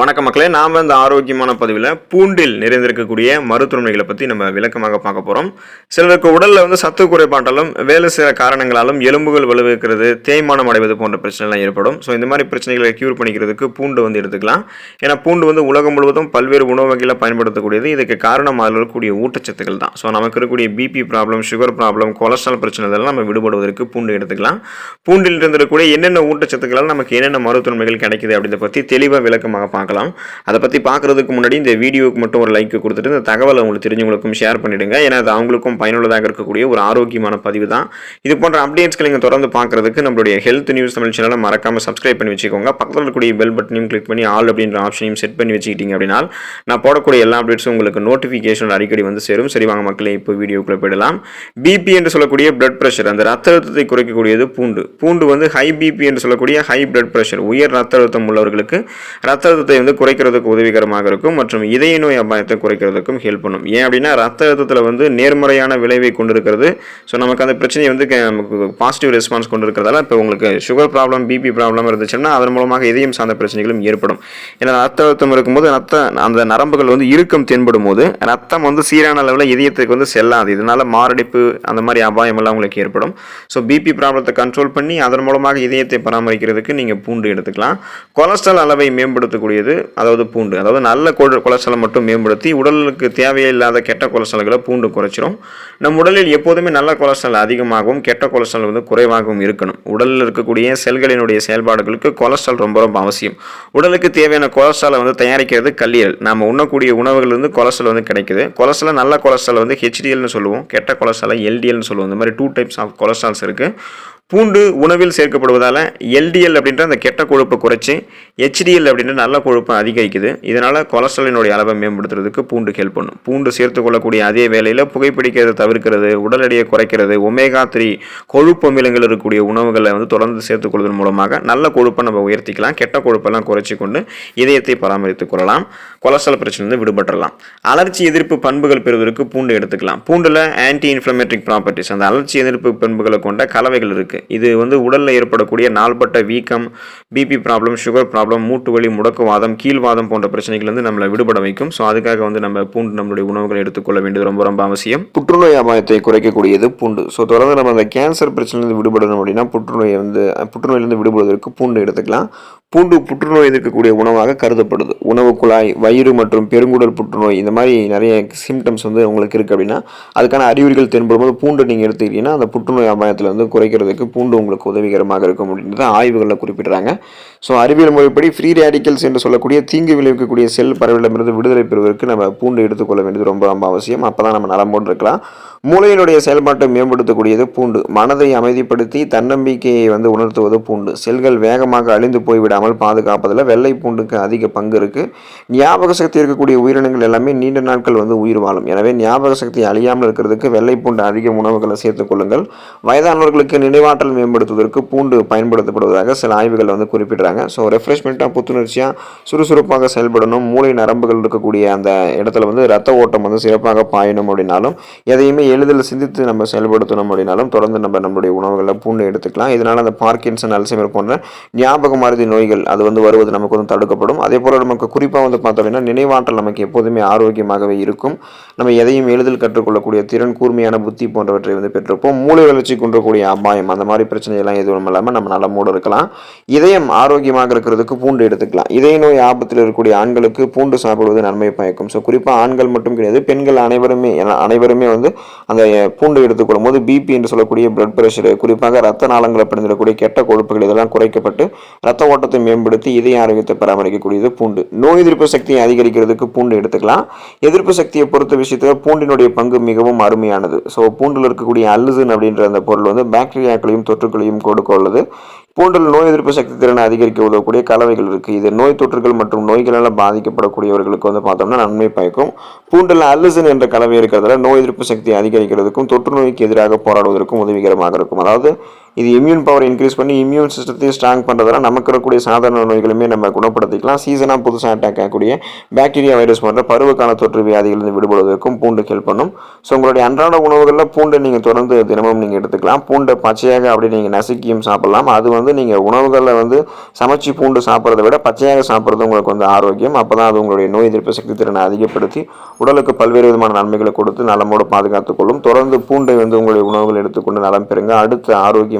வணக்க மக்களே நாம் இந்த ஆரோக்கியமான பதிவில் பூண்டில் நிறைந்திருக்கக்கூடிய மருத்துவமனைகளை பற்றி நம்ம விளக்கமாக பார்க்க போகிறோம் சிலருக்கு உடலில் வந்து சத்து குறைபாட்டாலும் வேலை சில காரணங்களாலும் எலும்புகள் வலுவிக்கிறது தேய்மானம் அடைவது போன்ற பிரச்சனைலாம் ஏற்படும். ஸோ இந்த மாதிரி பிரச்சனைகளை க்யூர் பண்ணிக்கிறதுக்கு பூண்டு வந்து எடுத்துக்கலாம். ஏன்னா பூண்டு வந்து உலகம் முழுவதும் பல்வேறு உணவு வகையில் பயன்படுத்தக்கூடியது. இதுக்கு காரணம் அதில் இருக்கக்கூடிய ஊட்டச்சத்துக்கள் தான். ஸோ நமக்கு இருக்கக்கூடிய BP problem sugar problem cholesterol பிரச்சனை இதெல்லாம் நம்ம விடுபடுவதற்கு பூண்டு எடுத்துக்கலாம். பூண்டில் இருந்திருக்கக்கூடிய என்னென்ன ஊட்டச்சத்துக்களால் நமக்கு என்னென்ன மருத்துவமனைகள் கிடைக்குது அப்படின்றத பற்றி தெளிவாக விளக்கமாக பார்க்கலாம். அதை பற்றி பார்க்குறதுக்கு முன்னாடி இந்த வீடியோவுக்கு மட்டும் ஒரு லைக் கொடுத்துட்டு இந்த தகவலை உங்களுக்கு தெரிஞ்சவங்களுக்கும் ஷேர் பண்ணிவிடுங்க ஏன்னா அது அவங்களுக்கும் பயனுள்ளதாக இருக்கக்கூடிய ஒரு ஆரோக்கியமான பதிவு தான். இது போன்ற அப்டேட்ஸ்களை நீங்கள் தொடர்ந்து பார்க்குறதுக்கு நம்மளுடைய ஹெல்த் நியூஸ் தமிழ் சேனலை மறக்காமல் சப்ஸ்கிரைப் பண்ணி வச்சுக்கோங்க. பக்கத்தில் இருக்கக்கூடிய பெல் பட்டனையும் கிளிக் பண்ணி ஆல் அப்படின்ற ஆப்ஷனையும் செட் பண்ணி வச்சுக்கிட்டீங்க அப்படின்னா நான் போடக்கூடிய எல்லா அப்டேட்ஸும் உங்களுக்கு நோட்டிஃபிகேஷன் அடிக்கடி வந்து சேரும். சரி வாங்க மக்களே இப்போ வீடியோக்குள்ளே போயிடலாம். பிபி என்று சொல்லக்கூடிய பிளட் ப்ரெஷர் அந்த ரத்த அழுத்தத்தை குறைக்கக்கூடியது பூண்டு. பூண்டு வந்து ஹை பிபி என்று சொல்லக்கூடிய ஹை பிளட் ப்ரெஷர் உயர் ரத்த அழுத்தம் உள்ளவர்களுக்கு ரத்த அழுத்தத்தை வந்து குறைக்கிறதுக்கு உதவிகரமாக இருக்கும் மற்றும் இதய நோய் அபாயத்தை குறைக்கிறதுக்கும் ஹெல்ப் பண்ணும். ஏன் அப்படின்னா ரத்த அழுத்தத்தில் வந்து நேர்மறையான விளைவை கொண்டிருக்கிறது. ஸோ நமக்கு அந்த பிரச்சனையை வந்து நமக்கு பாசிட்டிவ் ரெஸ்பான்ஸ் கொண்டு இருக்கிறதால இப்போ உங்களுக்கு சுகர் ப்ராப்ளம் பிபி ப்ராப்ளம் இருந்துச்சுன்னா அதன் மூலமாக இதயம் சார்ந்த பிரச்சனைகளும் ஏற்படும். ஏன்னா ரத்த அழுத்தம் இருக்கும்போது ரத்த அந்த நரம்புகள் வந்து இறுக்கம் தென்படும் போது ரத்தம் வந்து சீரான அளவில் இதயத்துக்கு வந்து செல்லாது. இதனால் மாரடைப்பு அந்த மாதிரி அபாயம் எல்லாம் உங்களுக்கு ஏற்படும். ஸோ பிபி ப்ராப்ளத்தை கண்ட்ரோல் பண்ணி அதன் மூலமாக இதயத்தை பராமரிக்கிறதுக்கு நீங்கள் பூண்டு எடுத்துக்கலாம். கொலஸ்ட்ரால் அளவை மேம்படுத்தக்கூடிய மேம்படுத்தக்கூடியது அதாவது பூண்டு. அதாவது நல்ல கொல- கொலஸ்ட்ராலை மட்டும் மேம்படுத்தி உடலுக்கு தேவையே இல்லாத கெட்ட கொலஸ்ட்ரால்களை பூண்டு குறைச்சிரும். நம் உடலில் எப்போதுமே நல்ல கொலஸ்ட்ரால் அதிகமாகவும் கெட்ட கொலஸ்ட்ரால் வந்து குறைவாகவும் இருக்கணும். உடலில் இருக்கக்கூடிய செல்களினுடைய செயல்பாடுகளுக்கு கொலஸ்ட்ரால் ரொம்ப ரொம்ப அவசியம். உடலுக்கு தேவையான கொலஸ்ட்ராலை வந்து தயாரிக்கிறது கல்லீரல். நாம் உண்ணக்கூடிய உணவுகள் வந்து கொலஸ்ட்ரால் வந்து கிடைக்குது. கொலஸ்ட்ரால் நல்ல கொலஸ்ட்ரால் வந்து ஹெச்டிஎல்னு சொல்லுவோம். கெட்ட கொலஸ்ட்ராலை எல்டிஎல்னு சொல்லுவோம். இந்த மாதிரி டூ டைப்ஸ் ஆஃப் கொலஸ்ட்ரால்ஸ் இருக்குது பூண்டு உணவில் சேர்க்கப்படுவதால் எல்டிஎல் அப்படின்ற அந்த கெட்ட கொழுப்பை குறைச்சி ஹெச்டிஎல் அப்படின்ற நல்ல கொழுப்பை அதிகரிக்குது. இதனால் கொலஸ்ட்ராலினுடைய அளவை மேம்படுத்துறதுக்கு பூண்டு ஹெல்ப் பண்ணும். பூண்டு சேர்த்து கொள்ளக்கூடிய அதே வேளையில் புகைப்பிடிக்கிறத தவிர்க்கிறது உடல் எடையை குறைக்கிறது ஒமேகா த்ரீ கொழுப்பு அமிலங்கள் இருக்கக்கூடிய உணவுகளை வந்து தொடர்ந்து சேர்த்துக்கொள்வதன் மூலமாக நல்ல கொழுப்பை நம்ம உயர்த்திக்கலாம். கெட்ட கொழுப்பெல்லாம் குறைச்சி கொண்டு இதயத்தை பராமரித்துக் கொள்ளலாம். கொலஸ்ட்ரால் பிரச்சனை விடுபட்டுறலாம். அலர்ச்சி எதிர்ப்பு பண்புகள் பெறுவதற்கு பூண்டு எடுத்துக்கலாம். பூண்டில் ஆன்டி இன்ஃப்ளமேட்டரி ப்ராப்பர்ட்டிஸ் அந்த அலர்ச்சி எதிர்ப்பு பண்புகளை கொண்ட கலவைகள் இருக்குது இது வந்து உடலில் ஏற்படக்கூடிய நாள்பட்ட வீக்கம் பிபி ப்ராப்ளம் சுகர் ப்ராப்ளம் மூட்டு வலி முடக்குவாதம் கீழ்வாதம் போன்ற பிரச்சனைகள் வந்து நம்மளை விடுபட வைக்கும். ஸோ அதுக்காக வந்து நம்ம பூண்டு நம்மளுடைய உணவுகளை எடுத்துக்கொள்ள வேண்டியது ரொம்ப ரொம்ப அவசியம். புற்றுநோய் அபாயத்தை குறைக்கக்கூடியது பூண்டு. ஸோ தொடர்ந்து நம்ம அந்த கேன்சர் பிரச்சனையிலிருந்து விடுபடணும் அப்படின்னா புற்றுநோயை வந்து புற்றுநோயிலிருந்து விடுபடுவதற்கு பூண்டு எடுத்துக்கலாம். பூண்டு புற்றுநோய் எதிர்க்கக்கூடிய உணவாக கருதப்படுது. உணவு குழாய் வயிறு மற்றும் பெருங்குடல் புற்றுநோய் இந்த மாதிரி நிறைய சிம்டம்ஸ் வந்து உங்களுக்கு இருக்குது அப்படின்னா அதுக்கான அறிகுறிகள் தென்படும்போது பூண்டு நீங்கள் எடுத்துக்கிட்டீங்கன்னா அந்த புற்றுநோய் அபாயத்தில் வந்து குறைக்கிறதுக்கு பூண்டு உங்களுக்கு உதவிகரமாக இருக்கும் அப்படின்றத ஆய்வுகளில் குறிப்பிடுறாங்க. ஸோ அறிவியல் முறைப்படி ஃப்ரீ ரேடிக்கல்ஸ் என்று சொல்லக்கூடிய தீங்கு விளைவிக்கக்கூடிய செல் பரவலிடமிருந்து விடுதலை பெறுவதற்கு நம்ம பூண்டு எடுத்துக்கொள்ள வேண்டியது ரொம்ப ரொம்ப அவசியம். அப்போ தான் நம்ம நலமோடு இருக்கலாம். மூளையினுடைய செயல்பாட்டை மேம்படுத்தக்கூடியது பூண்டு. மனதை அமைதிப்படுத்தி தன்னம்பிக்கையை வந்து உணர்த்துவது பூண்டு. செல்கள் வேகமாக அழிந்து போய்விடாமல் பாதுகாப்பதில் வெள்ளை பூண்டுக்கு அதிக பங்கு இருக்கு. ஞாபக சக்தி இருக்கக்கூடிய உயிரினங்கள் எல்லாமே நீண்ட நாட்கள் வந்து உயிர் வாழும். எனவே ஞாபக சக்தி அழியாமல் இருக்கிறதுக்கு வெள்ளை பூண்டு அதிக உணவுகளை சேர்த்துக் கொள்ளுங்கள். வயதானவர்களுக்கு நினைவாற்றல் மேம்படுத்துவதற்கு பூண்டு பயன்படுத்தப்படுவதாக சில ஆய்வுகள் வந்து குறிப்பிடுறாங்க. ஸோ ரெஃப்ரெஷ்மெண்ட்டாக புத்துணர்ச்சியாக சுறுசுறுப்பாக செயல்படணும். மூளை நரம்புகள் இருக்கக்கூடிய அந்த இடத்துல வந்து ரத்த ஓட்டம் வந்து சிறப்பாக பாயணும் அப்படின்னாலும் எதையுமே எளிதில் சிந்தித்து நம்ம செயல்படுத்தணும் அப்படின்னாலும் தொடர்ந்து நம்ம நம்மளுடைய உணவுகளை பூண்டு எடுத்துக்கலாம். இதனால் அந்த பார்க்கின்சன் அல்சைமர் போன்ற ஞாபக மருதி நோய்கள் அது வந்து வருவது நமக்கு வந்து தடுக்கப்படும். அதே போல் நமக்கு குறிப்பாக வந்து பார்த்தோம் அப்படின்னா நினைவாற்றல் நமக்கு எப்போதுமே ஆரோக்கியமாகவே இருக்கும். நம்ம எதையும் எளிதில் கற்றுக்கொள்ளக்கூடிய திறன் கூர்மையான புத்தி போன்றவற்றை வந்து பெற்றிருப்போம். மூளை வளர்ச்சி குன்றக்கூடிய அபாயம் அந்த மாதிரி பிரச்சனையெல்லாம் எதுவும் இல்லாமல் நம்ம நலமோடு இருக்கலாம். இதயம் ஆரோக்கியமாக இருக்கிறதுக்கு பூண்டு எடுத்துக்கலாம். இதய நோய் ஆபத்தில் இருக்கக்கூடிய ஆண்களுக்கு பூண்டு சாப்பிடுவது நன்மை பயக்கும். ஸோ குறிப்பாக ஆண்கள் மட்டும் கிடையாது பெண்கள் அனைவருமே அனைவருமே வந்து அந்த பூண்டு எடுத்துக்கொள்ளும் போது பிபி என்று சொல்லக்கூடிய பிளட் பிரஷர் குறிப்பாக ரத்த நாளங்களை பிடிந்திடக்கூடிய கெட்ட கொழுப்புகள் இதெல்லாம் குறைக்கப்பட்டு ரத்த ஓட்டத்தை மேம்படுத்தி இதய ஆரோக்கியத்தை பராமரிக்கக்கூடியது பூண்டு. நோய் எதிர்ப்பு சக்தியை அதிகரிக்கிறதுக்கு பூண்டு எடுத்துக்கலாம். எதிர்ப்பு சக்தியை பொறுத்த விஷயத்தில் பூண்டினுடைய பங்கு மிகவும் அருமையானது. ஸோ பூண்டில் இருக்கக்கூடிய அல்லுசன் அப்படின்ற அந்த பொருள் வந்து பாக்டீரியாக்களையும் தொற்றுக்களையும் கொடுக்க உள்ளது பூண்டில் நோய் எதிர்ப்பு சக்தி திறனை அதிகரிக்க உதவக்கூடிய கலவைகள் இருக்குது இது நோய் தொற்றுகள் மற்றும் நோய்களால் பாதிக்கப்படக்கூடியவர்களுக்கு வந்து பார்த்தோம்னா நன்மை பயக்கும். பூண்டில் அல்லசன் என்ற கலவை இருக்கிறதால நோய் எதிர்ப்பு சக்தி அதிகரிக்கிறதுக்கும் தொற்று நோய்க்கு எதிராக போராடுவதற்கும் உதவிகரமாக இருக்கும். அதாவது இது இம்யூன் பவர் இன்க்ரீஸ் பண்ணி இம்யூன் சிஸ்டத்தையும் ஸ்ட்ராங் பண்ணுறதால நமக்கு இருக்கக்கூடிய சாதாரண நோய்களுமே நம்ம குணப்படுத்திக்கலாம். சீசனாக புதுசாக அட்டாக் ஆகக்கூடிய பாக்டீரியா வைரஸ் போன்ற பருவகால தொற்று வியாதிகளிலிருந்து விடுபடுவதற்கும் பூண்டு ஹெல்ப் பண்ணும். ஸோ உங்களுடைய அன்றாட உணவுகளில் பூண்டை நீங்கள் தொடர்ந்து தினமும் நீங்கள் எடுத்துக்கலாம். பூண்டை பச்சையாக அப்படி நீங்கள் நசுக்கியும் சாப்பிடலாம். அது வந்து நீங்கள் உணவுகளில் வந்து சமைச்சு பூண்டு சாப்பிட்றத விட பச்சையாக சாப்பிட்றது உங்களுக்கு வந்து ஆரோக்கியம். அப்போ தான் அது உங்களுடைய நோய் எதிர்ப்பு சக்தி திறனை அதிகப்படுத்தி உடலுக்கு பல்வேறு விதமான நன்மைகளை கொடுத்து நலமோடு பாதுகாத்துக்கொள்ளும் தொடர்ந்து பூண்டை வந்து உங்களுடைய உணவுகள் எடுத்துக்கொண்டு நலம் பெறுங்க. அடுத்த ஆரோக்கியம்